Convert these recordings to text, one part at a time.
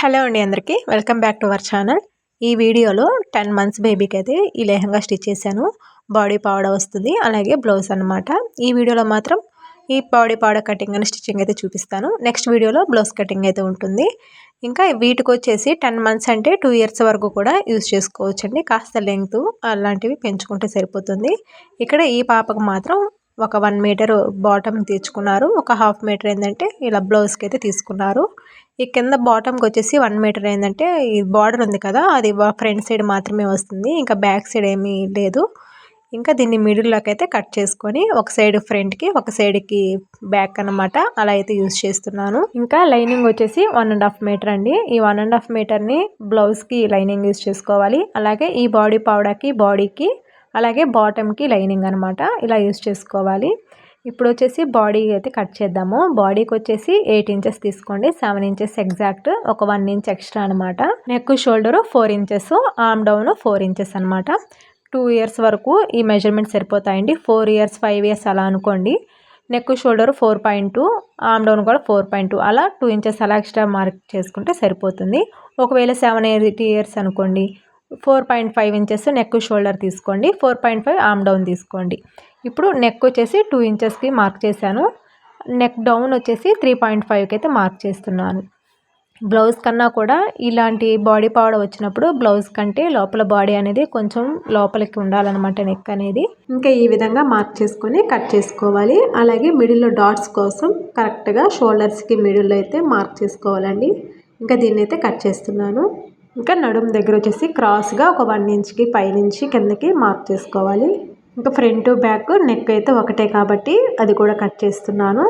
Hello అండి అందరికీ. Welcome back to our channel ఈ వీడియోలో టెన్ మంత్స్ బేబీకి అయితే ఈ లేహంగా స్టిచ్ చేశాను. బాడీ పౌడర్ వస్తుంది. అలాగే బ్లౌజ్ అనమాట ఈ వీడియోలో మాత్రం ఈ బాడీ పౌడర్ కటింగ్ అని స్టిచ్చింగ్ అయితే చూపిస్తాను. నెక్స్ట్ వీడియోలో బ్లౌజ్ కటింగ్ అయితే ఉంటుంది. ఇంకా వీటికి వచ్చేసి టెన్ మంత్స్ అంటే టూ ఇయర్స్ వరకు కూడా యూజ్ చేసుకోవచ్చండి. కాస్త లెంగ్త్ అలాంటివి పెంచుకుంటే సరిపోతుంది. ఇక్కడ ఈ పాపకు మాత్రం ఒక వన్ మీటర్ బాటమ్ తీర్చుకున్నారు ఒక హాఫ్ మీటర్ ఏంటంటే ఇలా బ్లౌజ్కి అయితే తీసుకున్నారు. ఈ కింద బాటమ్కి వచ్చేసి వన్ మీటర్ ఏంటంటే ఈ బార్డర్ ఉంది కదా అది ఫ్రంట్ సైడ్ మాత్రమే వస్తుంది. ఇంకా బ్యాక్ సైడ్ ఏమీ లేదు. ఇంకా దీన్ని మిడిల్లోకి అయితే కట్ చేసుకొని ఒక సైడ్ ఫ్రంట్కి ఒక సైడ్కి బ్యాక్ అనమాట అలా అయితే యూజ్ చేస్తున్నాను. ఇంకా లైనింగ్ వచ్చేసి వన్ అండ్ హాఫ్ మీటర్ అండి. ఈ వన్ అండ్ హాఫ్ మీటర్ని బ్లౌజ్కి లైనింగ్ యూజ్ చేసుకోవాలి. అలాగే ఈ బాడీ పౌడర్కి బాడీకి అలాగే బాటమ్కి లైనింగ్ అనమాట ఇలా యూజ్ చేసుకోవాలి. ఇప్పుడు వచ్చేసి బాడీ అయితే కట్ చేద్దాము. బాడీకి వచ్చేసి ఎయిట్ ఇంచెస్ తీసుకోండి. సెవెన్ ఇంచెస్ ఎగ్జాక్ట్ ఒక వన్ ఇంచ్ ఎక్స్ట్రా అనమాట neck shoulder four inches arm down four inches అనమాట టూ ఇయర్స్ వరకు ఈ మెజర్మెంట్ సరిపోతాయండి. ఫోర్ ఇయర్స్ ఫైవ్ ఇయర్స్ అలా అనుకోండి. Neck shoulder four point two arm down కూడా ఫోర్ పాయింట్ టూ. అలా టూ ఇంచెస్ అలా ఎక్స్ట్రా మార్క్ చేసుకుంటే సరిపోతుంది. ఒకవేళ సెవెన్ ఎయిట్ ఇయర్స్ అనుకోండి. Four point five inches neck shoulder తీసుకోండి. Four point five arm down తీసుకోండి. ఇప్పుడు నెక్ వచ్చేసి టూ ఇంచెస్కి మార్క్ చేశాను. నెక్ డౌన్ వచ్చేసి త్రీ పాయింట్ ఫైవ్కి అయితే మార్క్ చేస్తున్నాను. బ్లౌజ్ కన్నా కూడా ఇలాంటి బాడీ పౌడర్ వచ్చినప్పుడు బ్లౌజ్ కంటే లోపల బాడీ అనేది కొంచెం లోపలికి ఉండాలన్నమాట నెక్ అనేది. ఇంకా ఈ విధంగా మార్క్ చేసుకొని కట్ చేసుకోవాలి. అలాగే మిడిల్లో డాట్స్ కోసం కరెక్ట్గా షోల్డర్స్కి మిడిల్లో అయితే మార్క్ చేసుకోవాలండి. ఇంకా దీన్ని అయితే కట్ చేస్తున్నాను. ఇంకా నడుము దగ్గర వచ్చేసి క్రాస్గా ఒక వన్ ఇంచ్కి పైనుంచి కిందకి మార్క్ చేసుకోవాలి. ఇంకా ఫ్రంట్ బ్యాక్ నెక్ అయితే ఒకటే కాబట్టి అది కూడా కట్ చేస్తున్నాను.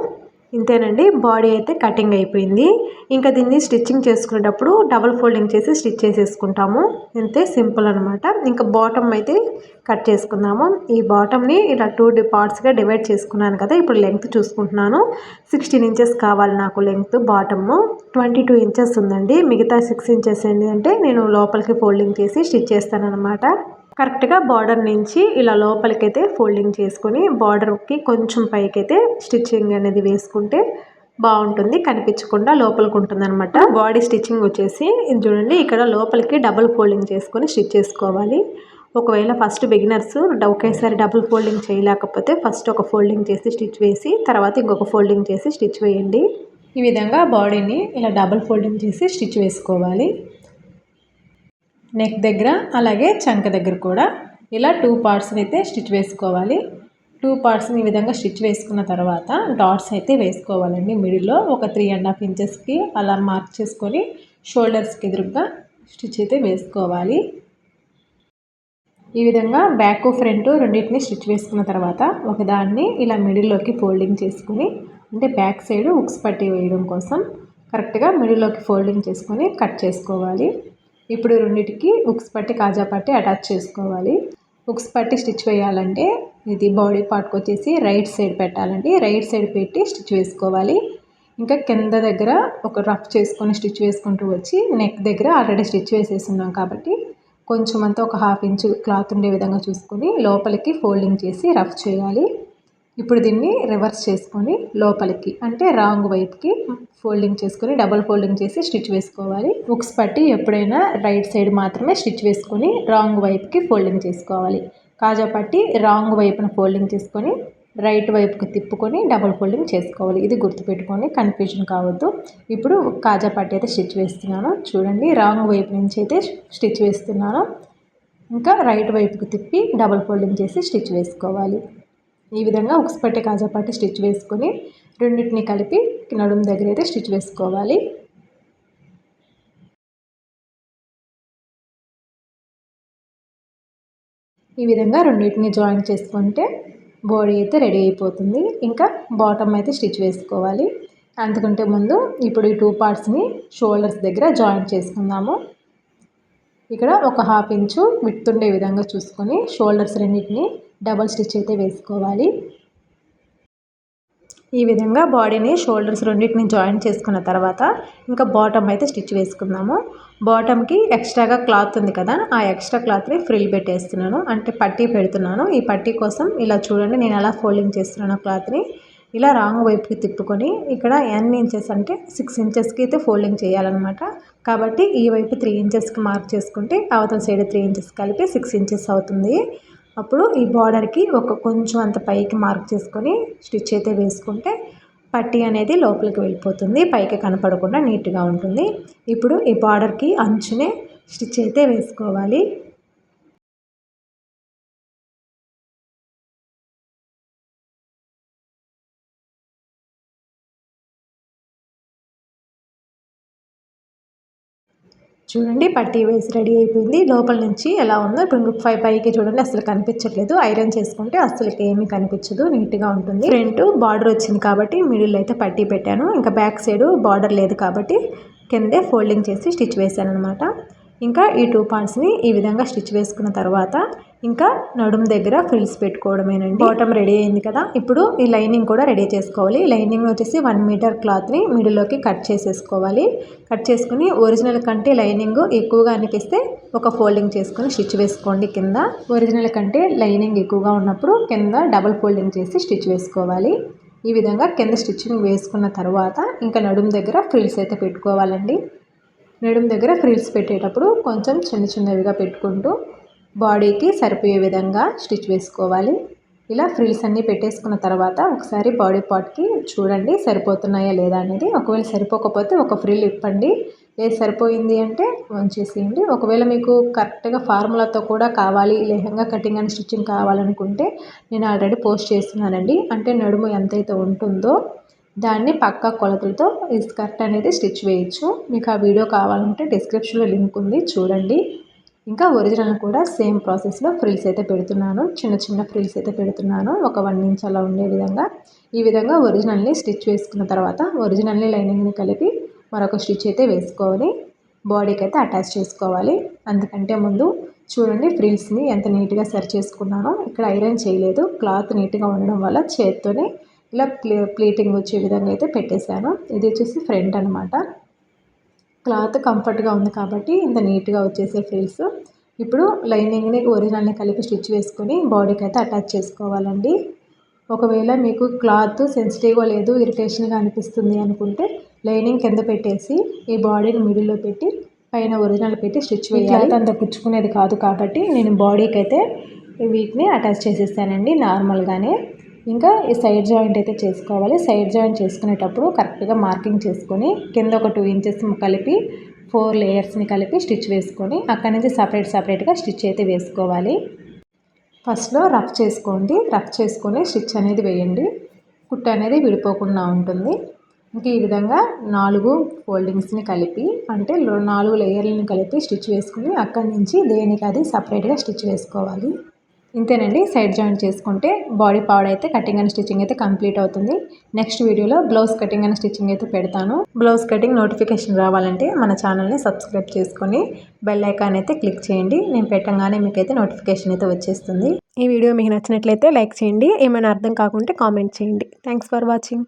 ఇంతేనండి బాడీ అయితే కటింగ్ అయిపోయింది. ఇంకా దీన్ని స్టిచ్చింగ్ చేసుకునేటప్పుడు డబల్ ఫోల్డింగ్ చేసి స్టిచ్ చేసేసుకుంటాము. ఇంతే సింపుల్ అనమాట ఇంకా బాటమ్ అయితే కట్ చేసుకుందాము. ఈ బాటమ్ని ఇలా టూ పార్ట్స్గా డివైడ్ చేసుకున్నాను కదా ఇప్పుడు లెంగ్త్ చూసుకుంటున్నాను. సిక్స్టీన్ ఇంచెస్ కావాలి నాకు length bottom twenty two inches ఉందండి. మిగతా సిక్స్ ఇంచెస్ ఏంటంటే నేను లోపలికి ఫోల్డింగ్ చేసి స్టిచ్ చేస్తాను అనమాట కరెక్ట్గా బార్డర్ నుంచి ఇలా లోపలికైతే ఫోల్డింగ్ చేసుకొని బార్డర్కి కొంచెం పైకైతే స్టిచ్చింగ్ అనేది వేసుకుంటే బాగుంటుంది కనిపించకుండా లోపలికి ఉంటుంది అనమాట బాడీ స్టిచ్చింగ్ వచ్చేసి చూడండి ఇక్కడ లోపలికి డబుల్ ఫోల్డింగ్ చేసుకొని స్టిచ్ చేసుకోవాలి. ఒకవేళ ఫస్ట్ బిగినర్స్ ఒకేసారి డబుల్ ఫోల్డింగ్ చేయలేకపోతే ఫస్ట్ ఒక ఫోల్డింగ్ చేసి స్టిచ్ వేసి తర్వాత ఇంకొక ఫోల్డింగ్ చేసి స్టిచ్ వేయండి. ఈ విధంగా బాడీని ఇలా డబుల్ ఫోల్డింగ్ చేసి స్టిచ్ వేసుకోవాలి. నెక్ దగ్గర అలాగే చంక దగ్గర కూడా ఇలా టూ పార్ట్స్ని అయితే స్టిచ్ వేసుకోవాలి. టూ పార్ట్స్ని ఈ విధంగా స్టిచ్ వేసుకున్న తర్వాత డాట్స్ అయితే వేసుకోవాలండి. మిడిల్లో ఒక త్రీ అండ్ హాఫ్ ఇంచెస్కి అలా మార్క్ చేసుకొని షోల్డర్స్కి ఎదురుగా స్టిచ్ అయితే వేసుకోవాలి. ఈ విధంగా బ్యాక్ ఫ్రంట్ రెండింటిని స్టిచ్ వేసుకున్న తర్వాత ఒకదాన్ని ఇలా మిడిల్లోకి ఫోల్డింగ్ చేసుకుని అంటే బ్యాక్ సైడ్ ఉక్స్ పట్టి వేయడం కోసం కరెక్ట్గా మిడిల్లోకి ఫోల్డింగ్ చేసుకొని కట్ చేసుకోవాలి. ఇప్పుడు రెండింటికి ఉక్స్ పట్టి కాజా పట్టి అటాచ్ చేసుకోవాలి. ఉక్స్ పట్టి స్టిచ్ వేయాలంటే ఇది బాడీ పార్ట్కి వచ్చేసి రైట్ సైడ్ పెట్టాలండి. రైట్ సైడ్ పెట్టి స్టిచ్ వేసుకోవాలి. ఇంకా కింద దగ్గర ఒక రఫ్ చేసుకొని స్టిచ్ వేసుకుంటూ వచ్చి నెక్ దగ్గర ఆల్రెడీ స్టిచ్ వేసేసున్నాం కాబట్టి కొంచెం అంతా ఒక హాఫ్ ఇంచ్ క్లాత్ ఉండే విధంగా చూసుకొని లోపలికి ఫోల్డింగ్ చేసి రఫ్ చేయాలి. ఇప్పుడు దీన్ని రివర్స్ చేసుకొని లోపలికి అంటే రాంగ్ వైపుకి ఫోల్డింగ్ చేసుకొని డబల్ ఫోల్డింగ్ చేసి స్టిచ్ వేసుకోవాలి. బుక్స్ పట్టి ఎప్పుడైనా రైట్ సైడ్ మాత్రమే స్టిచ్ వేసుకొని రాంగ్ వైపుకి ఫోల్డింగ్ చేసుకోవాలి. కాజా పట్టి రాంగ్ వైపున ఫోల్డింగ్ చేసుకొని రైట్ వైపుకి తిప్పుకొని డబల్ ఫోల్డింగ్ చేసుకోవాలి. ఇది గుర్తుపెట్టుకొని కన్ఫ్యూజన్ కావద్దు. ఇప్పుడు కాజా పట్టి అయితే స్టిచ్ వేస్తున్నాను. చూడండి రాంగ్ వైపు నుంచి అయితే స్టిచ్ వేస్తున్నాను. ఇంకా రైట్ వైపుకి తిప్పి డబల్ ఫోల్డింగ్ చేసి స్టిచ్ వేసుకోవాలి. ఈ విధంగా ఉక్స్ కాజాపాటి స్టిచ్ వేసుకొని రెండింటిని కలిపి నడుము దగ్గర అయితే స్టిచ్ వేసుకోవాలి. ఈ విధంగా రెండింటిని జాయిన్ చేసుకుంటే బాడీ అయితే రెడీ అయిపోతుంది. ఇంకా బాటమ్ అయితే స్టిచ్ వేసుకోవాలి. అందుకుంటే ముందు ఇప్పుడు ఈ టూ పార్ట్స్ని షోల్డర్స్ దగ్గర జాయిన్ చేసుకుందాము. ఇక్కడ ఒక హాఫ్ ఇంచు విడుతుండే విధంగా చూసుకొని షోల్డర్స్ రెండింటిని డబల్ స్టిచ్ అయితే వేసుకోవాలి. ఈ విధంగా బాడీని షోల్డర్స్ రెండింటిని జాయిన్ చేసుకున్న తర్వాత ఇంకా బాటమ్ అయితే స్టిచ్ వేసుకుందాము. బాటమ్కి ఎక్స్ట్రాగా క్లాత్ ఉంది కదా ఆ ఎక్స్ట్రా క్లాత్ని ఫ్రిల్ పెట్టేస్తున్నాను. అంటే పట్టీ పెడుతున్నాను. ఈ పట్టీ కోసం ఇలా చూడండి నేను ఎలా ఫోల్డింగ్ చేస్తున్నాను క్లాత్ని. ఇలా రాంగ్ వైపుకి తిప్పుకొని ఇక్కడ ఎన్ని ఇంచెస్ అంటే సిక్స్ ఇంచెస్కి అయితే ఫోల్డింగ్ చేయాలన్నమాట. కాబట్టి ఈ వైపు త్రీ ఇంచెస్కి మార్క్ చేసుకుంటే అవతల సైడ్ త్రీ ఇంచెస్ కలిపి సిక్స్ ఇంచెస్ అవుతుంది. అప్పుడు ఈ బార్డర్కి ఒక కొంచెం అంత పైకి మార్క్ చేసుకొని స్టిచ్ అయితే వేసుకుంటే పట్టీ అనేది లోపలికి వెళ్ళిపోతుంది పైకి కనపడకుండా నీట్గా ఉంటుంది. ఇప్పుడు ఈ బార్డర్కి అంచునే స్టిచ్ అయితే వేసుకోవాలి. చూడండి పట్టీ వేసి రెడీ అయిపోయింది. లోపల నుంచి ఎలా ఉందో ఇప్పుడు ఫైవ్ పైకి చూడండి అసలు కనిపించట్లేదు. ఐరన్ చేసుకుంటే అసలు ఏమీ కనిపించదు నీట్గా ఉంటుంది. ఫ్రంట్ బార్డర్ వచ్చింది కాబట్టి మిడిల్ అయితే పట్టీ పెట్టాను. ఇంకా బ్యాక్ సైడ్ బార్డర్ లేదు కాబట్టి కిందే ఫోల్డింగ్ చేసి స్టిచ్ వేసాను అనమాట ఇంకా ఈ టూ పాయింట్స్ని ఈ విధంగా స్టిచ్ వేసుకున్న తర్వాత ఇంకా నడుం దగ్గర ఫ్రిల్స్ పెట్టుకోవడమేనండి. బాటమ్ రెడీ అయింది కదా? ఇప్పుడు ఈ లైనింగ్ కూడా రెడీ చేసుకోవాలి. లైనింగ్ వచ్చేసి వన్ మీటర్ క్లాత్ని మిడిల్లోకి కట్ చేసేసుకోవాలి. కట్ చేసుకుని ఒరిజినల్ కంటే లైనింగ్ ఎక్కువగా అనిపిస్తే ఒక ఫోల్డింగ్ చేసుకుని స్టిచ్ వేసుకోండి కింద. ఒరిజినల్ కంటే లైనింగ్ ఎక్కువగా ఉన్నప్పుడు కింద డబల్ ఫోల్డింగ్ చేసి స్టిచ్ వేసుకోవాలి. ఈ విధంగా కింద స్టిచ్చింగ్ వేసుకున్న తర్వాత ఇంకా నడుము దగ్గర ఫ్రిల్స్ అయితే పెట్టుకోవాలండి. మేడం దగ్గర ఫ్రిల్స్ పెట్టేటప్పుడు కొంచెం చిన్న చిన్నవిగా పెట్టుకుంటూ బాడీకి సరిపోయే విధంగా స్టిచ్ వేసుకోవాలి. ఇలా ఫ్రిల్స్ అన్నీ పెట్టేసుకున్న తర్వాత ఒకసారి బాడీ పార్ట్కి చూడండి సరిపోతున్నాయా లేదా అనేది. ఒకవేళ సరిపోకపోతే ఒక ఫ్రిల్ ఇప్పండి. లేదు సరిపోయింది అంటే వంచేసేయండి ఒకవేళ మీకు కరెక్ట్గా ఫార్ములాతో కూడా కావాలి లెహంగా కటింగ్ అండ్ స్టిచ్చింగ్ కావాలనుకుంటే నేను ఆల్రెడీ పోస్ట్ చేస్తున్నానండి. అంటే నడుము ఎంతైతే ఉంటుందో దాన్ని పక్క కొలతలతో ఈ స్కర్ట్ అనేది స్టిచ్ వేయచ్చు. మీకు ఆ వీడియో కావాలంటే డిస్క్రిప్షన్లో లింక్ ఉంది చూడండి. ఇంకా ఒరిజినల్ కూడా సేమ్ ప్రాసెస్లో ఫ్రిల్స్ అయితే పెడుతున్నాను. చిన్న చిన్న ఫ్రిల్స్ అయితే పెడుతున్నాను. ఒక వన్ ఇంచ్ అలా ఉండే విధంగా. ఈ విధంగా ఒరిజినల్ని స్టిచ్ వేసుకున్న తర్వాత ఒరిజినల్ని లైనింగ్ని కలిపి మరొక స్టిచ్ అయితే వేసుకోవాలి. బాడీకి అయితే అటాచ్ చేసుకోవాలి. అందుకంటే ముందు చూడండి ఫ్రిల్స్ని ఎంత నీట్గా సరి చేసుకున్నానో. ఇక్కడ ఐరన్ చేయలేదు. క్లాత్ నీట్గా ఉండడం వల్ల చేత్తోనే ఇలా ప్లే ప్లీటింగ్ వచ్చే విధంగా అయితే పెట్టేశాను. ఇది వచ్చేసి ఫ్రంట్ అనమాట క్లాత్ కంఫర్ట్గా ఉంది కాబట్టి ఇంత నీట్గా వచ్చేసే ఫ్రిల్స్ ఇప్పుడు లైనింగ్ని ఒరిజినల్ని కలిపి స్టిచ్ వేసుకొని బాడీకి అయితే అటాచ్ చేసుకోవాలండి. ఒకవేళ మీకు క్లాత్ సెన్సిటివ్గా లేదు ఇరిటేషన్గా అనిపిస్తుంది అనుకుంటే లైనింగ్ కింద పెట్టేసి ఈ బాడీని మిడిల్లో పెట్టి పైన ఒరిజినల్ పెట్టి స్టిచ్ వేయాలి. అంత పుచ్చుకునేది కాదు కాబట్టి నేను బాడీకి అయితే వీటిని అటాచ్ చేసేసానండి నార్మల్గానే. ఇంకా ఈ సైడ్ జాయింట్ అయితే చేసుకోవాలి. సైడ్ జాయింట్ చేసుకునేటప్పుడు కరెక్ట్గా మార్కింగ్ చేసుకొని కింద ఒక టూ ఇంచెస్ కలిపి ఫోర్ లేయర్స్ని కలిపి స్టిచ్ వేసుకొని అక్కడి నుంచి సపరేట్ సపరేట్గా స్టిచ్ అయితే వేసుకోవాలి. ఫస్ట్లో రఫ్ చేసుకోండి. రఫ్ చేసుకొని స్టిచ్ అనేది వేయండి. కుట్టు అనేది విడిపోకుండా ఉంటుంది. ఇంక ఈ విధంగా నాలుగు ఫోల్డింగ్స్ని కలిపి అంటే నాలుగు లేయర్లని కలిపి స్టిచ్ వేసుకుని అక్కడి నుంచి దేనికి అది సపరేట్గా స్టిచ్ వేసుకోవాలి. ఇంతేనండి. సైడ్ జాయింట్ చేసుకుంటే బాడీ పౌడ్ అయితే కటింగ్ అండ్ స్టిచ్చింగ్ అయితే కంప్లీట్ అవుతుంది. నెక్స్ట్ వీడియోలో బ్లౌజ్ కటింగ్ అండ్ స్టిచ్చింగ్ అయితే పెడతాను. బ్లౌజ్ కటింగ్ నోటిఫికేషన్ రావాలంటే మన ఛానల్ని సబ్స్క్రైబ్ చేసుకొని బెల్ ఐకాన్ అయితే క్లిక్ చేయండి. నేను పెట్టంగానే మీకైతే నోటిఫికేషన్ అయితే వచ్చేస్తుంది. ఈ వీడియో మీకు నచ్చినట్లయితే లైక్ చేయండి. ఏమైనా అర్థం కాకుంటే కామెంట్ చేయండి. Thanks for watching.